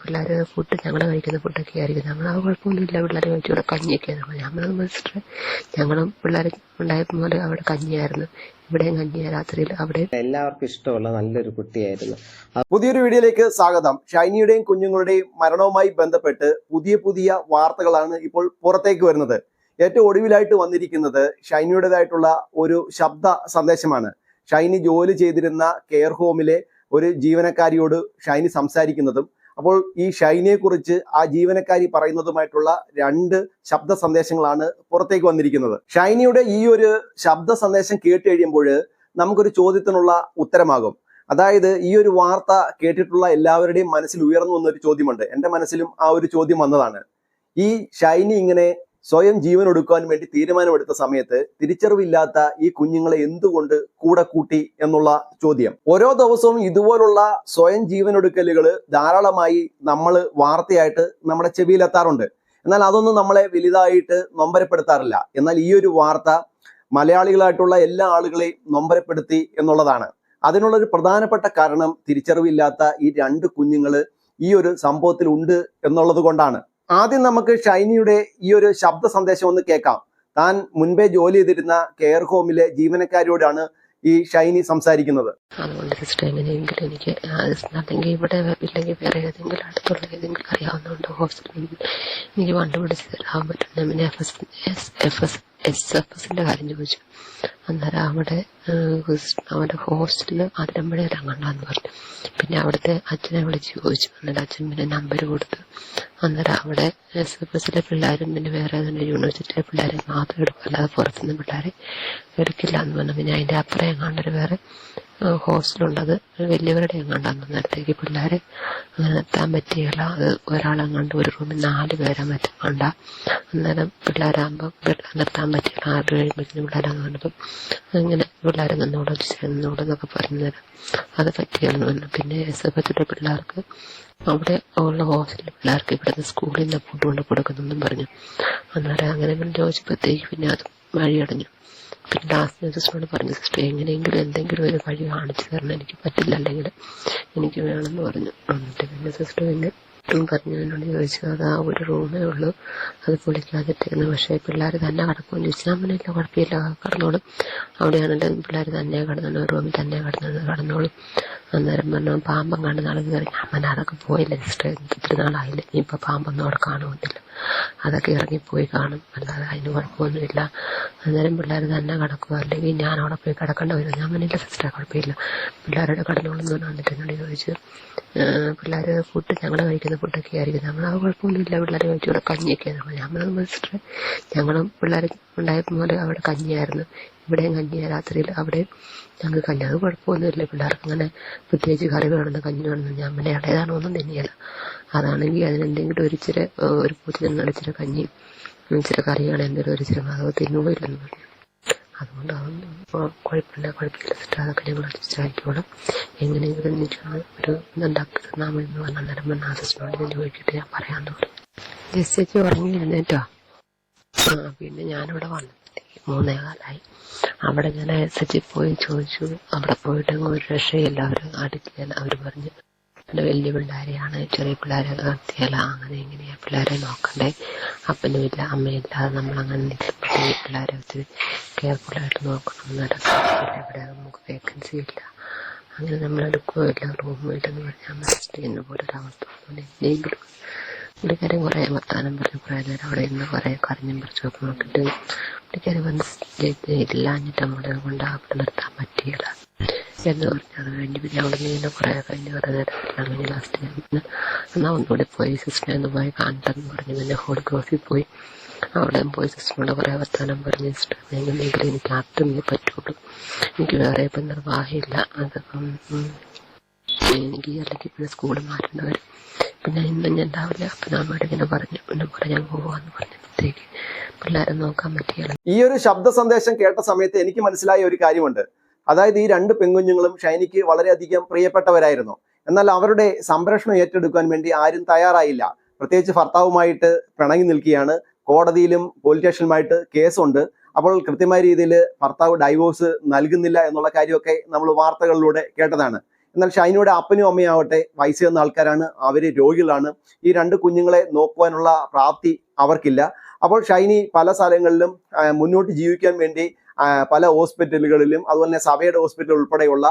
പിള്ളേർ ഫുഡ് ഞങ്ങൾ കഴിക്കുന്ന ഫുഡൊക്കെ ആയിരിക്കും. നമ്മൾ ആ കുഴപ്പമൊന്നുമില്ല. പിള്ളേർ കഴിച്ചുകൂടെ കഞ്ഞിയൊക്കെയാണ്. ഞാൻ പറഞ്ഞു സിസ്റ്റർ ഞങ്ങളും പിള്ളേർ ഉണ്ടായപ്പോൾ അവിടെ കഞ്ഞിയായിരുന്നു. ഇവിടെയും കഞ്ഞിയ രാത്രിയിൽ അവിടെ. എല്ലാവർക്കും ഇഷ്ടമുള്ള നല്ലൊരു കുട്ടിയായിരുന്നു. പുതിയൊരു വീഡിയോയിലേക്ക് സ്വാഗതം. ഷൈനിയുടെയും കുഞ്ഞുങ്ങളുടെയും മരണവുമായി ബന്ധപ്പെട്ട് പുതിയ പുതിയ വാർത്തകളാണ് ഇപ്പോൾ പുറത്തേക്ക് വരുന്നത്. ഏറ്റവും ഒടുവിലായിട്ട് വന്നിരിക്കുന്നത് ഷൈനിയുടേതായിട്ടുള്ള ഒരു ശബ്ദ സന്ദേശമാണ്. ഷൈനി ജോലി ചെയ്തിരുന്ന കെയർ ഹോമിലെ ഒരു ജീവനക്കാരിയോട് ഷൈനി സംസാരിക്കുന്നതും അപ്പോൾ ഈ ഷൈനിയെ കുറിച്ച് ആ ജീവനക്കാരി പറയുന്നതുമായിട്ടുള്ള രണ്ട് ശബ്ദ സന്ദേശങ്ങളാണ് പുറത്തേക്ക് വന്നിരിക്കുന്നത്. ഷൈനിയുടെ ഈ ഒരു ശബ്ദ സന്ദേശം കേട്ട് കഴിയുമ്പോൾ നമുക്കൊരു ചോദ്യത്തിനുള്ള ഉത്തരമാകും. അതായത് ഈ ഒരു വാർത്ത കേട്ടിട്ടുള്ള എല്ലാവരുടെയും മനസ്സിൽ ഉയർന്നു വന്ന ഒരു ചോദ്യമുണ്ട്. എന്റെ മനസ്സിലും ആ ഒരു ചോദ്യം വന്നതാണ്. ഈ ഷൈനി ഇങ്ങനെ സ്വയം ജീവൻ ഒടുക്കുവാൻ വേണ്ടി തീരുമാനമെടുത്ത സമയത്ത് തിരിച്ചറിവില്ലാത്ത ഈ കുഞ്ഞുങ്ങളെ എന്തുകൊണ്ട് കൂടെ കൂട്ടി എന്നുള്ള ചോദ്യം. ഓരോ ദിവസവും ഇതുപോലുള്ള സ്വയം ജീവൻ ഒടുക്കലുകൾ ധാരാളമായി നമ്മൾ വാർത്തയായിട്ട് നമ്മുടെ ചെവിയിലെത്താറുണ്ട്. എന്നാൽ അതൊന്നും നമ്മളെ വലുതായിട്ട് നൊമ്പരപ്പെടുത്താറില്ല. എന്നാൽ ഈ ഒരു വാർത്ത മലയാളികളായിട്ടുള്ള എല്ലാ ആളുകളെയും നൊമ്പരപ്പെടുത്തി എന്നുള്ളതാണ്. അതിനുള്ളൊരു പ്രധാനപ്പെട്ട കാരണം തിരിച്ചറിവില്ലാത്ത ഈ രണ്ട് കുഞ്ഞുങ്ങൾ ഈ ഒരു സംഭവത്തിൽ ഉണ്ട് എന്നുള്ളത് കൊണ്ടാണ്. ആദ്യം നമുക്ക് ഷൈനിയുടെ ഈ ഒരു ശബ്ദ സന്ദേശം ഒന്ന് കേൾക്കാം. താൻ മുൻപേ ജോലി ചെയ്തിരുന്ന കെയർ ഹോമിലെ ജീവനക്കാരിയോടാണ് ഈ ഷൈനി സംസാരിക്കുന്നത്. എനിക്ക് ഇവിടെ ഇല്ലെങ്കിൽ വേറെ ഏതെങ്കിലും അടുത്തുള്ള ഏതെങ്കിലും അറിയാവുന്നതുകൊണ്ട് ഹോസ്പിറ്റലിൽ എനിക്ക് തരാൻ പറ്റുന്ന കാര്യം ചോദിച്ചു. അന്നേരം അവിടെ അവിടെ ഹോസ്റ്റലിൽ അതിരമ്പഴയിലാണ് ഇറങ്ങണ്ടെന്ന് പറഞ്ഞു. പിന്നെ അവിടുത്തെ അച്ഛനെ വിളിച്ച് ചോദിച്ചു. എന്നിട്ട് അച്ഛൻ പിന്നെ നമ്പർ കൊടുത്തു. അന്നേരം അവിടെ എസ് എഫ് എസിലെ പിള്ളേരും പിന്നെ വേറെ തന്നെ യൂണിവേഴ്സിറ്റിയിലെ പിള്ളേരെ മാത്രം എടുക്കും അല്ലാതെ പുറത്തുനിന്ന് പിള്ളേരെ എടുക്കില്ല എന്ന് പറഞ്ഞു. പിന്നെ അതിന്റെ അപ്പുറം എങ്ങാണ്ടൊരു വേറെ ഹോസ്റ്റലുണ്ടത് വലിയവരുടെ എങ്ങാണ്ടാന്ന് നേരത്തേക്ക് പിള്ളേരെ അങ്ങനെ നിർത്താൻ പറ്റിയില്ല. അത് ഒരാളെങ്ങാണ്ട് ഒരു റൂമിൽ നാല് പേരെ മറ്റേ കണ്ട. അന്നേരം പിള്ളേരാകുമ്പോൾ നിർത്താൻ പറ്റിയില്ല. ആറ് കഴിയുമ്പോഴത്തേനും പിള്ളേരാന്ന് പറഞ്ഞപ്പം അങ്ങനെ പിള്ളേരെ നിന്നോട് നിന്നോട് എന്നൊക്കെ പറഞ്ഞു തരാം അത് പറ്റിയാണ് പറഞ്ഞു പിന്നെ എസ് എഫ് എച്ചിന്റെ പിള്ളേർക്ക് അവിടെ ഉള്ള ഹോസ്റ്റലിലെ പിള്ളേർക്ക് ഇവിടുന്ന് സ്കൂളിൽ നിന്ന് ഫുഡ് കൊണ്ട് കൊടുക്കുന്നെന്നും പറഞ്ഞു. അന്നേരം അങ്ങനെ പിന്നെ ചോദിച്ചപ്പോഴത്തേക്ക് പിന്നെ അത് വഴിയടഞ്ഞു. പിന്നെ ലാസ്റ്റ് സിസ്റ്ററോട് പറഞ്ഞു സിസ്റ്റർ എങ്ങനെയെങ്കിലും എന്തെങ്കിലും ഒരു വഴി കാണിച്ചു തരണം. എനിക്ക് പറ്റില്ല അല്ലെങ്കിൽ എനിക്ക് വേണമെന്ന് പറഞ്ഞു. എന്നിട്ട് പിന്നെ സിസ്റ്റർ പിന്നെ പറഞ്ഞു എന്നോട് ചോദിച്ചു അത് ആ ഒരു റൂമേ ഉള്ളൂ. അത് പൊളിക്കാതിട്ടിരുന്നു പക്ഷേ പിള്ളേർ തന്നെ കിടക്കുമെന്ന് ചോദിച്ചാൽ ഇല്ല കുഴപ്പമില്ല. കടന്നോളും. അവിടെയാണെങ്കിലും പിള്ളേർ തന്നെ കിടന്നു റൂമിൽ തന്നെ കിടന്നത്. കടന്നോളും. അന്നേരം പറഞ്ഞു പാമ്പം കണ്ട് നാളെ കയറി. ഞാൻ അതൊക്കെ പോയില്ല? ഇത്തിരി നാളായില്ല? ഇനിയിപ്പോൾ പാമ്പൊന്നും അവിടെ കാണുമെന്നില്ല അതൊക്കെ ഇറങ്ങിപ്പോയി കാണും. അല്ലാതെ അതിന് കുഴപ്പമൊന്നുമില്ല അന്നേരം പിള്ളേർ തന്നെ കിടക്കുക അല്ലെങ്കിൽ ഞാൻ അവിടെ പോയി കിടക്കേണ്ട വരും. ഞാൻ പറഞ്ഞില്ല സിസ്റ്റർ കുഴപ്പമില്ല. പിള്ളേരുടെ കിടന്നോളെന്ന് വന്നിട്ട് എന്നോട് ചോദിച്ചു. പിള്ളേർ ഫുഡ് ഞങ്ങൾ കഴിക്കുന്ന ഫുഡൊക്കെ ആയിരിക്കും നമ്മൾ ആ കുഴപ്പമൊന്നുമില്ല. പിള്ളേർ കഴിച്ചുകൂടെ കഞ്ഞിയൊക്കെയാണ്. ഞാൻ പറഞ്ഞു സിസ്റ്റർ ഞങ്ങളും പിള്ളേർ ഉണ്ടായപ്പോൾ മുതൽ അവിടെ കഞ്ഞിയായിരുന്നു. ഇവിടെയും കഞ്ഞിയാ രാത്രിയിൽ അവിടെ ഞങ്ങൾക്ക് കഞ്ഞി. അത് കുഴപ്പമൊന്നുമില്ല. പിള്ളേർക്ക് അങ്ങനെ പ്രത്യേകിച്ച് കറി വേണമെന്ന് കഞ്ഞി വേണമെന്ന് ഞാൻ പിന്നെ ഇടയതാണോ ഒന്നും തന്നെയല്ല അതാണെങ്കിൽ അതിനെന്തെങ്കിലും ഒരു ഇച്ചിരി ഒരു പൂച്ചി നിന്ന് ഇച്ചിരി കഞ്ഞി ഇച്ചിരി കറിയാണ് എന്തെങ്കിലും ഒരു ഇച്ചിരി അത് തിന്നുകയില്ലെന്ന് പറഞ്ഞു അതുകൊണ്ട് അതൊന്നും കുഴപ്പമില്ല. കുഴപ്പമില്ല സിസ്റ്റർ. അതൊക്കെ ഞങ്ങൾ അഡ്ജസ്റ്റ് ആയിക്കോളാം എങ്ങനെയെങ്കിലും എനിക്ക് ഒരു ഇതുണ്ടാക്കി തന്നാൽ മതി എന്ന് പറഞ്ഞ നേരം പറഞ്ഞ ആ സിസ്റ്ററോട് ഞാൻ ചോദിച്ചിട്ട് ഞാൻ പറയാമെന്ന് പറഞ്ഞു. ജസ്റ്റ് ഉറങ്ങി എഴുന്നേറ്റോ? ആ പിന്നെ ഞാനിവിടെ വന്നിട്ട് മൂന്നേ കാലായി. അവിടെ ഞാൻ എസ് എച്ച് പോയി ചോദിച്ചു. അവിടെ പോയിട്ട് ഒരു രക്ഷയില്ല അവർ അടുക്കില്ല അവർ പറഞ്ഞു പിന്നെ വലിയ പിള്ളേരെയാണ്. ചെറിയ പിള്ളേരെ നടത്തിയല്ല അങ്ങനെ ഇങ്ങനെയാ പിള്ളേരെ നോക്കണ്ടേ. അപ്പനും ഇല്ല അമ്മയില്ല അത് നമ്മൾ അങ്ങനെ നിൽക്കുമ്പോഴത്തേക്ക് പിള്ളേരെ ഒത്തിരി കെയർഫുള്ളായിട്ട് നോക്കണം. എന്നൊക്കെ ഇവിടെ നമുക്ക് വേക്കൻസി ഇല്ല. അങ്ങനെ നമ്മൾ എടുക്കുകയില്ല റൂമില്ലെന്ന് പറഞ്ഞാൽ മനസ്സിലാക്കുന്ന പോലെ ഒരു അവസ്ഥ എന്തെങ്കിലും പുള്ളിക്കാരൻ കുറേ വർത്താനം പറഞ്ഞു. കുറേ നേരം അവിടെ ഇരുന്ന് കുറേ കരഞ്ഞും പറിച്ചൊക്കെ നോക്കിയിട്ട് പുള്ളിക്കാരൻ വന്ന് ഇല്ലാഞ്ഞിട്ട് നമ്മളെ കൊണ്ട് അവിടെ നിർത്താൻ പറ്റിയില്ല എന്ന് പറഞ്ഞു. അത് കഴിഞ്ഞ് പിന്നെ അവിടെ നിന്ന് കുറേ കഴിഞ്ഞ് കുറേ നേരം അങ്ങനെ ലാസ്റ്റ് ഞാൻ പിന്നെ ഒന്നുകൂടി പോയി. സിസ്റ്റിനെ ഒന്ന് പോയി കാണട്ടെന്ന് പറഞ്ഞു. പിന്നെ ഹോളി കോഫി പോയി. അവിടെ പോയി സിസ്റ്ററിനോട് കുറേ വർത്താനം പറഞ്ഞ്. സിസ്റ്റർ എനിക്ക് അത്രയേ പറ്റുള്ളൂ. എനിക്ക് വേറെ ഇപ്പം നിർവാഹമില്ല. അതിപ്പം എനിക്ക് അല്ലെങ്കിൽ പിന്നെ സ്കൂളിൽ മാറ്റേണ്ട വരും പിന്നെ ഇന്നും ഞാൻ ഉണ്ടാവില്ല അപ്പം നമ്മോട് ഇങ്ങനെ പറഞ്ഞു. പിന്നെ പറഞ്ഞു ഞാൻ പോവാന്ന് പറഞ്ഞപ്പോഴത്തേക്ക് പിള്ളേരെ നോക്കാൻ പറ്റിയല്ല ഈ ഒരു ശബ്ദ സന്ദേശം കേട്ട സമയത്ത് എനിക്ക് മനസ്സിലായ ഒരു കാര്യമുണ്ട്. അതായത് ഈ രണ്ട് പെൺകുഞ്ഞുങ്ങളും ഷൈനിക്ക് വളരെയധികം പ്രിയപ്പെട്ടവരായിരുന്നു. എന്നാൽ അവരുടെ സംരക്ഷണം ഏറ്റെടുക്കാൻ വേണ്ടി ആരും തയ്യാറായില്ല. പ്രത്യേകിച്ച് ഭർത്താവുമായിട്ട് പിണങ്ങി നിൽക്കുകയാണ്. കോടതിയിലും പോലീസ് സ്റ്റേഷനുമായിട്ട് കേസുണ്ട്. അപ്പോൾ കൃത്യമായ രീതിയിൽ ഭർത്താവ് ഡൈവോഴ്സ് നൽകുന്നില്ല എന്നുള്ള കാര്യമൊക്കെ നമ്മൾ വാർത്തകളിലൂടെ കേട്ടതാണ്. എന്നാൽ ഷൈനയുടെ അപ്പനും അമ്മയും ആവട്ടെ വയസ്സ് വന്ന ആൾക്കാരാണ്. അവർ രോഗികളാണ്. ഈ രണ്ട് കുഞ്ഞുങ്ങളെ നോക്കുവാനുള്ള പ്രാപ്തി അവർക്കില്ല. അപ്പോൾ ഷൈനി പല സ്ഥലങ്ങളിലും മുന്നോട്ട് ജീവിക്കാൻ വേണ്ടി പല ഹോസ്പിറ്റലുകളിലും അതുപോലെ തന്നെ സഭയുടെ ഹോസ്പിറ്റൽ ഉൾപ്പെടെയുള്ള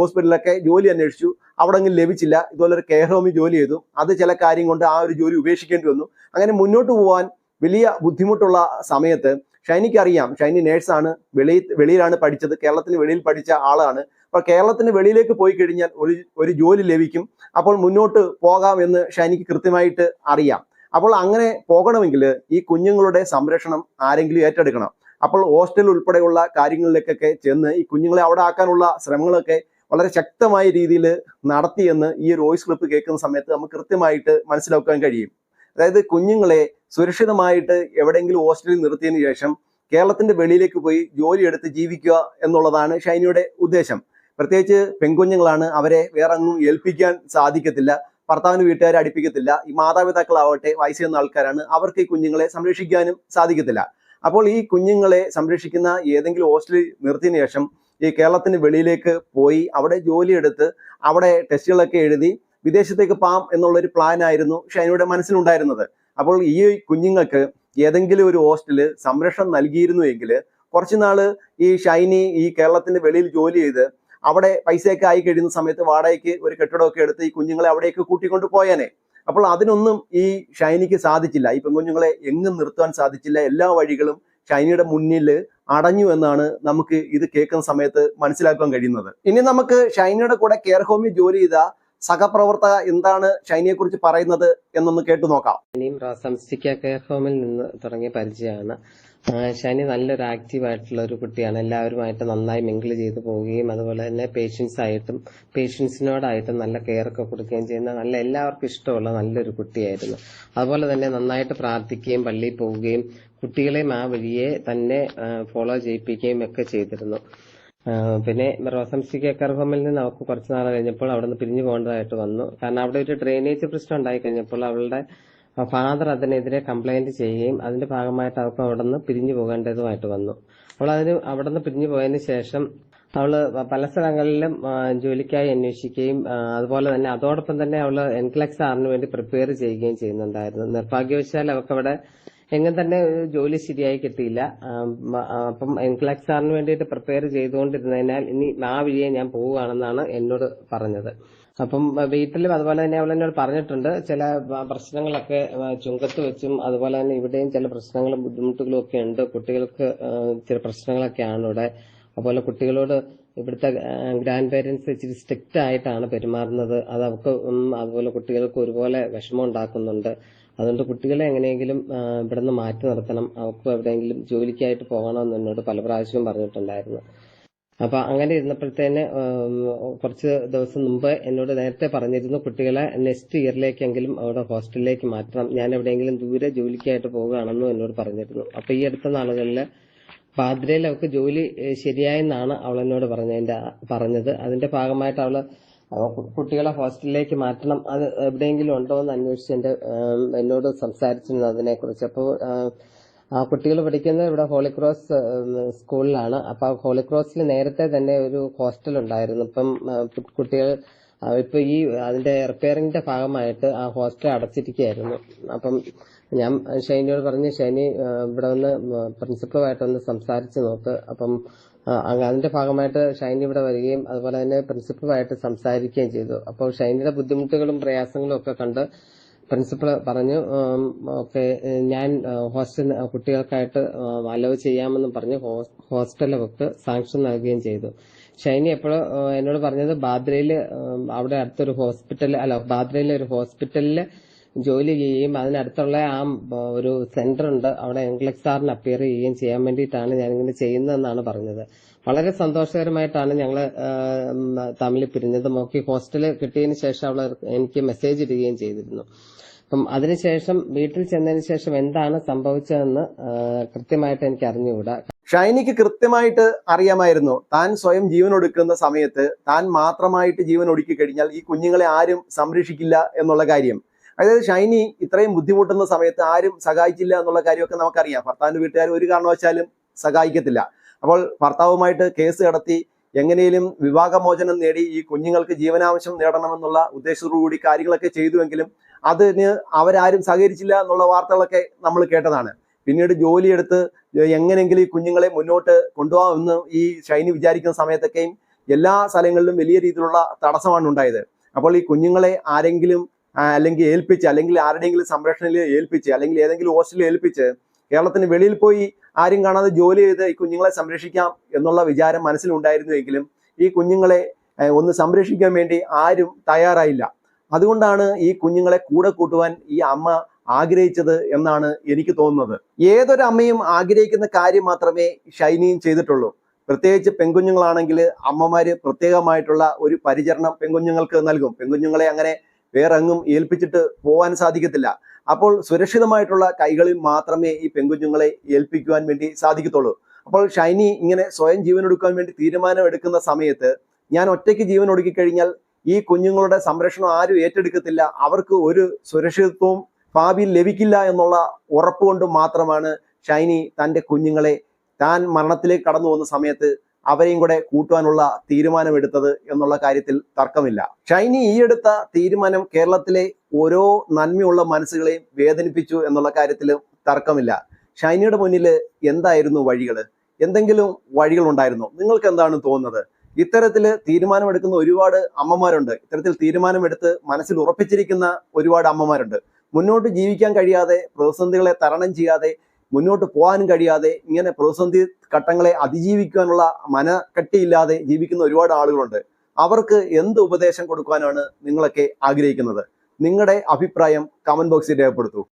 ഹോസ്പിറ്റലിലൊക്കെ ജോലി അന്വേഷിച്ചു. അവിടെ അങ്ങ് ലഭിച്ചില്ല. ഇതുപോലെ ഒരു കെയർ ഹോമിൽ ജോലി ചെയ്തു. അത് ചില കാര്യം കൊണ്ട് ആ ഒരു ജോലി ഉപേക്ഷിക്കേണ്ടി വന്നു. അങ്ങനെ മുന്നോട്ട് പോകാൻ വലിയ ബുദ്ധിമുട്ടുള്ള സമയത്ത് ഷൈനിക്ക് അറിയാം ഷൈനി നേഴ്സാണ്. വെളി വെളിയിലാണ് പഠിച്ചത്. കേരളത്തിന് വെളിയിൽ പഠിച്ച ആളാണ്. അപ്പോൾ കേരളത്തിന് വെളിയിലേക്ക് പോയി കഴിഞ്ഞാൽ ഒരു ഒരു ജോലി ലഭിക്കും. അപ്പോൾ മുന്നോട്ട് പോകാം എന്ന് ഷൈനിക്ക് കൃത്യമായിട്ട് അറിയാം. അപ്പോൾ അങ്ങനെ പോകണമെങ്കിൽ ഈ കുഞ്ഞുങ്ങളുടെ സംരക്ഷണം ആരെങ്കിലും ഏറ്റെടുക്കണം. അപ്പോൾ ഹോസ്റ്റൽ ഉൾപ്പെടെയുള്ള കാര്യങ്ങളിലേക്കൊക്കെ ചെന്ന് ഈ കുഞ്ഞുങ്ങളെ അവിടെ ആക്കാനുള്ള ശ്രമങ്ങളൊക്കെ വളരെ ശക്തമായ രീതിയിൽ നടത്തിയെന്ന് ഈ ഒരു വോയിസ് ക്ലിപ്പ് കേൾക്കുന്ന സമയത്ത് നമുക്ക് കൃത്യമായിട്ട് മനസ്സിലാക്കാൻ കഴിയും. അതായത് കുഞ്ഞുങ്ങളെ സുരക്ഷിതമായിട്ട് എവിടെയെങ്കിലും ഹോസ്റ്റലിൽ നിർത്തിയതിനു ശേഷം കേരളത്തിന്റെ വെളിയിലേക്ക് പോയി ജോലിയെടുത്ത് ജീവിക്കുക എന്നുള്ളതാണ് ഷൈനിയുടെ ഉദ്ദേശം. പ്രത്യേകിച്ച് പെൺകുഞ്ഞുങ്ങളാണ് അവരെ വേറെ അങ്ങും ഏൽപ്പിക്കാൻ സാധിക്കത്തില്ല ഭർത്താവിന് വീട്ടുകാരെ അടുപ്പിക്കത്തില്ല ഈ മാതാപിതാക്കളാവട്ടെ വയസ്സ് ചെന്ന ആൾക്കാരാണ് അവർക്ക് ഈ കുഞ്ഞുങ്ങളെ സംരക്ഷിക്കാനും സാധിക്കത്തില്ല. അപ്പോൾ ഈ കുഞ്ഞുങ്ങളെ സംരക്ഷിക്കുന്ന ഏതെങ്കിലും ഹോസ്റ്റലിൽ നിർത്തിയതിനു ശേഷം ഈ കേരളത്തിന് വെളിയിലേക്ക് പോയി അവിടെ ജോലിയെടുത്ത് അവിടെ ടെസ്റ്റുകളൊക്കെ എഴുതി വിദേശത്തേക്ക് പാം എന്നുള്ളൊരു പ്ലാൻ ആയിരുന്നു ഷൈനിയുടെ മനസ്സിലുണ്ടായിരുന്നത്. അപ്പോൾ ഈ കുഞ്ഞുങ്ങൾക്ക് ഏതെങ്കിലും ഒരു ഹോസ്റ്റൽ സംരക്ഷണം നൽകിയിരുന്നു എങ്കിൽ കുറച്ചുനാൾ ഈ ഷൈനി ഈ കേരളത്തിന്റെ വെളിയിൽ ജോലി ചെയ്ത് അവിടെ പൈസയൊക്കെ ആയി കഴിയുന്ന സമയത്ത് വാടകയ്ക്ക് ഒരു കെട്ടിടമൊക്കെ എടുത്ത് ഈ കുഞ്ഞുങ്ങളെ അവിടേക്ക് കൂട്ടിക്കൊണ്ട് പോയേനെ. അപ്പോൾ അതിനൊന്നും ഈ ഷൈനിക്ക് സാധിച്ചില്ല. ഈ പെൺകുഞ്ഞുങ്ങളെ എങ്ങും നിർത്തുവാൻ സാധിച്ചില്ല. എല്ലാ വഴികളും ഷൈനിയുടെ മുന്നിൽ അടഞ്ഞു എന്നാണ് നമുക്ക് ഇത് കേൾക്കുന്ന സമയത്ത് മനസ്സിലാക്കാൻ കഴിയുന്നത്. ഇനി നമുക്ക് ഷൈനിയുടെ കൂടെ കെയർ ഹോമിൽ ജോലി ചെയ്ത സഹപ്രവർത്തക എന്താണ് ഷൈനിയെ കുറിച്ച് പറയുന്നത് എന്നൊന്ന് കേട്ടു നോക്കാം. ഷാനിയും കെയർ ഹോമിൽ നിന്ന് തുടങ്ങിയ പരിചയമാണ്. ഷൈനി നല്ലൊരു ആക്റ്റീവ് ആയിട്ടുള്ള ഒരു കുട്ടിയാണ്. എല്ലാവരുമായിട്ട് നന്നായി മിങ്കിൾ ചെയ്തു പോവുകയും അതുപോലെ തന്നെ പേഷ്യൻസ് ആയിട്ടും പേഷ്യൻസിനോടായിട്ടും നല്ല കെയർ ഒക്കെ കൊടുക്കുകയും ചെയ്യുന്ന നല്ല എല്ലാവർക്കും ഇഷ്ടമുള്ള നല്ലൊരു കുട്ടിയായിരുന്നു. അതുപോലെ തന്നെ നന്നായിട്ട് പ്രാർത്ഥിക്കുകയും പള്ളിയിൽ പോവുകയും കുട്ടികളെയും ആ വഴിയെ തന്നെ ഫോളോ ചെയ്യിപ്പിക്കുകയും ഒക്കെ ചെയ്തിരുന്നു. പിന്നെ റോസംസി കേക്കർ ഹോമിൽ നിന്ന് അവർക്ക് കുറച്ച് നാൾ കഴിഞ്ഞപ്പോൾ അവിടെ നിന്ന് പിരിഞ്ഞു പോകേണ്ടതായിട്ട് വന്നു. കാരണം അവിടെ ഒരു ഡ്രെയിനേജ് പ്രശ്നം ഉണ്ടായി കഴിഞ്ഞപ്പോൾ അവളുടെ ഫാദർ അതിനെതിരെ കംപ്ലൈന്റ് ചെയ്യുകയും അതിന്റെ ഭാഗമായിട്ട് അവർക്ക് അവിടെ നിന്ന് പിരിഞ്ഞു പോകേണ്ടതുമായിട്ട് വന്നു. അവൾ അതിന് അവിടെ നിന്ന് പിരിഞ്ഞു പോയതിനു ശേഷം അവൾ പല സ്ഥലങ്ങളിലും ജോലിക്കായി അന്വേഷിക്കുകയും അതുപോലെ തന്നെ അതോടൊപ്പം തന്നെ അവൾ എൻക്ലക്സ് ആറിന് വേണ്ടി പ്രിപ്പയർ ചെയ്യുകയും ചെയ്യുന്നുണ്ടായിരുന്നു. നിർഭാഗ്യവശാൽ അവർക്ക് അവിടെ എങ്ങും തന്നെ ജോലി ശരിയായി കിട്ടിയില്ല. അപ്പം എൻക്ലക്സ് സാറിന് വേണ്ടിയിട്ട് പ്രിപ്പയർ ചെയ്തുകൊണ്ടിരുന്നതിനാൽ ഇനി ആ വഴിയെ ഞാൻ പോവുകയാണെന്നാണ് എന്നോട് പറഞ്ഞത്. അപ്പം വീട്ടിലും അതുപോലെ തന്നെ അവൾ എന്നോട് പറഞ്ഞിട്ടുണ്ട്. ചില പ്രശ്നങ്ങളൊക്കെ ചുങ്കത്ത് വെച്ചും അതുപോലെ തന്നെ ഇവിടെയും ചില പ്രശ്നങ്ങളും ബുദ്ധിമുട്ടുകളും ഒക്കെ ഉണ്ട്. കുട്ടികൾക്ക് ചില പ്രശ്നങ്ങളൊക്കെയാണ് ഇവിടെ. അതുപോലെ കുട്ടികളോട് ഇവിടുത്തെ ഗ്രാൻഡ് പേരൻസ് ഇച്ചിരി സ്ട്രിക്റ്റ് ആയിട്ടാണ് പെരുമാറുന്നത്. അത് അവർക്ക് അതുപോലെ കുട്ടികൾക്ക് ഒരുപോലെ വിഷമം ഉണ്ടാക്കുന്നുണ്ട്. അതുകൊണ്ട് കുട്ടികളെ എങ്ങനെയെങ്കിലും ഇവിടുന്ന് മാറ്റി നിർത്തണം. അവർക്ക് എവിടെയെങ്കിലും ജോലിക്കായിട്ട് പോകണമെന്ന് എന്നോട് പല പ്രാവശ്യവും പറഞ്ഞിട്ടുണ്ടായിരുന്നു. അപ്പൊ അങ്ങനെ ഇരുന്നപ്പോഴത്തേന് കുറച്ച് ദിവസം മുമ്പ് എന്നോട് നേരത്തെ പറഞ്ഞിരുന്നു കുട്ടികളെ നെക്സ്റ്റ് ഇയറിലേക്കെങ്കിലും അവിടെ ഹോസ്റ്റലിലേക്ക് മാറ്റണം. ഞാൻ എവിടെയെങ്കിലും ദൂരെ ജോലിക്കായിട്ട് പോവുകയാണെന്നും എന്നോട് പറഞ്ഞിരുന്നു. അപ്പൊ ഈ അടുത്ത നാളുകളിൽ പാദ്രയിൽ അവൾക്ക് ജോലി ശരിയായെന്നാണ് അവൾ എന്നോട് പറഞ്ഞതിന്റെ പറഞ്ഞത്. അതിന്റെ ഭാഗമായിട്ട് അവൾ കു- കുട്ടികളെ ഹോസ്റ്റലിലേക്ക് മാറ്റണം. അത് എവിടെയെങ്കിലും ഉണ്ടോ എന്ന് അന്വേഷിച്ച് എന്നോട് സംസാരിച്ചിരുന്നു അതിനെ കുറിച്ച് അപ്പോൾ ആ കുട്ടികൾ പഠിക്കുന്നത് ഇവിടെ ഹോളിക്രോസ് സ്കൂളിലാണ്. അപ്പൊ ആ ഹോളിക്രോസിൽ നേരത്തെ തന്നെ ഒരു ഹോസ്റ്റൽ ഉണ്ടായിരുന്നു. ഇപ്പം കുട്ടികൾ ഇപ്പൊ ഈ അതിന്റെ റിപ്പയറിംഗിന്റെ ഭാഗമായിട്ട് ആ ഹോസ്റ്റൽ അടച്ചിരിക്കുകയായിരുന്നു. അപ്പം ഞാൻ ഷൈനിയോട് പറഞ്ഞു ഷൈനി ഇവിടെ ഒന്ന് സംസാരിച്ച് നോക്ക്. അപ്പം അതിന്റെ ഭാഗമായിട്ട് ഷൈൻ ഇവിടെ വരികയും അതുപോലെ തന്നെ പ്രിൻസിപ്പളുമായിട്ട് സംസാരിക്കുകയും ചെയ്തു. അപ്പോൾ ഷൈനിയുടെ ബുദ്ധിമുട്ടുകളും പ്രയാസങ്ങളും ഒക്കെ കണ്ട് പ്രിൻസിപ്പൾ പറഞ്ഞു ഓക്കെ ഞാൻ ഹോസ്റ്റൽ കുട്ടികൾക്കായിട്ട് അലവ് ചെയ്യാമെന്നും പറഞ്ഞ് ഹോസ്- ഹോസ്റ്റൽ അവർക്ക് സാങ്ഷൻ നൽകുകയും ചെയ്തു. ഷൈനി എപ്പോഴും എന്നോട് പറഞ്ഞത് ബാദ്രയിൽ അവിടെ അടുത്തൊരു ഹോസ്പിറ്റൽ അല്ല ബാദ്രയിലെ ഒരു ഹോസ്പിറ്റലിൽ ജോലി ചെയ്യുകയും അതിനടുത്തുള്ള ആ ഒരു സെന്റർ ഉണ്ട്. അവിടെ എൻഗ്ലക്സാറിന് അപ്പിയർ ചെയ്യുകയും ചെയ്യാൻ വേണ്ടിയിട്ടാണ് ഞാനിങ്ങനെ ചെയ്യുന്നതെന്നാണ് പറഞ്ഞത്. വളരെ സന്തോഷകരമായിട്ടാണ് ഞങ്ങൾ തമ്മിൽ പിരിഞ്ഞത്. നോക്കി ഹോസ്റ്റൽ കിട്ടിയതിന് ശേഷം അവൾ എനിക്ക് മെസ്സേജ് ഇടുകയും ചെയ്തിരുന്നു. അപ്പം അതിനുശേഷം വീട്ടിൽ ചെന്നതിന് ശേഷം എന്താണ് സംഭവിച്ചതെന്ന് കൃത്യമായിട്ട് എനിക്ക് അറിഞ്ഞുകൂടാ. ഷൈനിക്ക് കൃത്യമായിട്ട് അറിയാമായിരുന്നു. താൻ സ്വയം ജീവൻ ഒടുക്കുന്ന സമയത്ത് താൻ മാത്രമായിട്ട് ജീവൻ ഒടുക്കി കഴിഞ്ഞാൽ ഈ കുഞ്ഞുങ്ങളെ ആരും സംരക്ഷിക്കില്ല എന്നുള്ള കാര്യം. അതായത് ഷൈനി ഇത്രയും ബുദ്ധിമുട്ടുന്ന സമയത്ത് ആരും സഹായിച്ചില്ല എന്നുള്ള കാര്യമൊക്കെ നമുക്കറിയാം. ഭർത്താവിന്റെ വീട്ടുകാർ ഒരു കാരണവശാലും സഹായിക്കത്തില്ല. അപ്പോൾ ഭർത്താവുമായിട്ട് കേസ് കടത്തി എങ്ങനെയും വിവാഹമോചനം നേടി ഈ കുഞ്ഞുങ്ങൾക്ക് ജീവനാംശം നേടണമെന്നുള്ള ഉദ്ദേശത്തോടുകൂടി കാര്യങ്ങളൊക്കെ ചെയ്തുവെങ്കിലും അതിന് അവരാരും സഹകരിച്ചില്ല എന്നുള്ള വാർത്തകളൊക്കെ നമ്മൾ കേട്ടതാണ്. പിന്നീട് ജോലിയെടുത്ത് എങ്ങനെയെങ്കിലും ഈ കുഞ്ഞുങ്ങളെ മുന്നോട്ട് കൊണ്ടുപോകാമെന്ന് ഈ ഷൈനി വിചാരിക്കുന്ന സമയത്തൊക്കെയും എല്ലാ സ്ഥലങ്ങളിലും വലിയ രീതിയിലുള്ള തടസ്സമാണ് ഉണ്ടായത്. അപ്പോൾ ഈ കുഞ്ഞുങ്ങളെ ആരെങ്കിലും അല്ലെങ്കിൽ ഏൽപ്പിച്ച് അല്ലെങ്കിൽ ആരുടെയെങ്കിലും സംരക്ഷണയിൽ ഏൽപ്പിച്ച് അല്ലെങ്കിൽ ഏതെങ്കിലും ഹോസ്റ്റലിൽ ഏൽപ്പിച്ച് കേരളത്തിന് വെളിയിൽ പോയി ആരും കാണാതെ ജോലി ചെയ്ത് ഈ കുഞ്ഞുങ്ങളെ സംരക്ഷിക്കാം എന്നുള്ള വിചാരം മനസ്സിലുണ്ടായിരുന്നുവെങ്കിലും ഈ കുഞ്ഞുങ്ങളെ ഒന്ന് സംരക്ഷിക്കാൻ വേണ്ടി ആരും തയ്യാറായില്ല. അതുകൊണ്ടാണ് ഈ കുഞ്ഞുങ്ങളെ കൂടെ കൂട്ടുവാൻ ഈ അമ്മ ആഗ്രഹിച്ചത് എന്നാണ് എനിക്ക് തോന്നുന്നത്. ഏതൊരു അമ്മയും ആഗ്രഹിക്കുന്ന കാര്യം മാത്രമേ ഷൈനിയും ചെയ്തിട്ടുള്ളൂ. പ്രത്യേകിച്ച് പെൺകുഞ്ഞുങ്ങളാണെങ്കിൽ അമ്മമാര് പ്രത്യേകമായിട്ടുള്ള ഒരു പരിചരണം പെൺകുഞ്ഞുങ്ങൾക്ക് നൽകും. പെൺകുഞ്ഞുങ്ങളെ അങ്ങനെ വേറെ അങ്ങും ഏൽപ്പിച്ചിട്ട് പോകാൻ സാധിക്കത്തില്ല. അപ്പോൾ സുരക്ഷിതമായിട്ടുള്ള കൈകളിൽ മാത്രമേ ഈ പെൺകുഞ്ഞുങ്ങളെ ഏൽപ്പിക്കുവാൻ വേണ്ടി സാധിക്കത്തുള്ളൂ. അപ്പോൾ ഷൈനി ഇങ്ങനെ സ്വയം ജീവൻ ഒടുക്കാൻ വേണ്ടി തീരുമാനം എടുക്കുന്ന സമയത്ത് ഞാൻ ഒറ്റയ്ക്ക് ജീവൻ ഒടുക്കിക്കഴിഞ്ഞാൽ ഈ കുഞ്ഞുങ്ങളുടെ സംരക്ഷണം ആരും ഏറ്റെടുക്കത്തില്ല. അവർക്ക് ഒരു സുരക്ഷിതത്വവും ഭാവിയിൽ ലഭിക്കില്ല എന്നുള്ള ഉറപ്പ് മാത്രമാണ് ഷൈനി തന്റെ കുഞ്ഞുങ്ങളെ താൻ മരണത്തിലേക്ക് കടന്നു പോകുന്ന സമയത്ത് അവരെയും കൂടെ കൂട്ടുവാനുള്ള തീരുമാനമെടുത്തത് എന്നുള്ള കാര്യത്തിൽ തർക്കമില്ല. ഷൈനി ഈ എടുത്ത തീരുമാനം കേരളത്തിലെ ഓരോ നന്മയുള്ള മനസ്സുകളെയും വേദനിപ്പിച്ചു എന്നുള്ള കാര്യത്തിലും തർക്കമില്ല. ഷൈനിയുടെ മുന്നിൽ എന്തായിരുന്നു വഴികൾ എന്തെങ്കിലും വഴികൾ ഉണ്ടായിരുന്നോ നിങ്ങൾക്ക് എന്താണ് തോന്നുന്നത്? ഇത്തരത്തിൽ തീരുമാനമെടുക്കുന്ന ഒരുപാട് അമ്മമാരുണ്ട്. ഇത്തരത്തിൽ തീരുമാനമെടുത്ത് മനസ്സിൽ ഉറപ്പിച്ചിരിക്കുന്ന ഒരുപാട് അമ്മമാരുണ്ട്. മുന്നോട്ട് ജീവിക്കാൻ കഴിയാതെ പ്രതിസന്ധികളെ തരണം ചെയ്യാതെ മുന്നോട്ട് പോകാനും കഴിയാതെ ഇങ്ങനെ പ്രതിസന്ധി ഘട്ടങ്ങളെ അതിജീവിക്കാനുള്ള മനക്കട്ടിയില്ലാതെ ജീവിക്കുന്ന ഒരുപാട് ആളുകളുണ്ട്. അവർക്ക് എന്ത് ഉപദേശം കൊടുക്കാനാണ് നിങ്ങളൊക്കെ ആഗ്രഹിക്കുന്നത്? നിങ്ങളുടെ അഭിപ്രായം കമന്റ് ബോക്സിൽ രേഖപ്പെടുത്തൂ.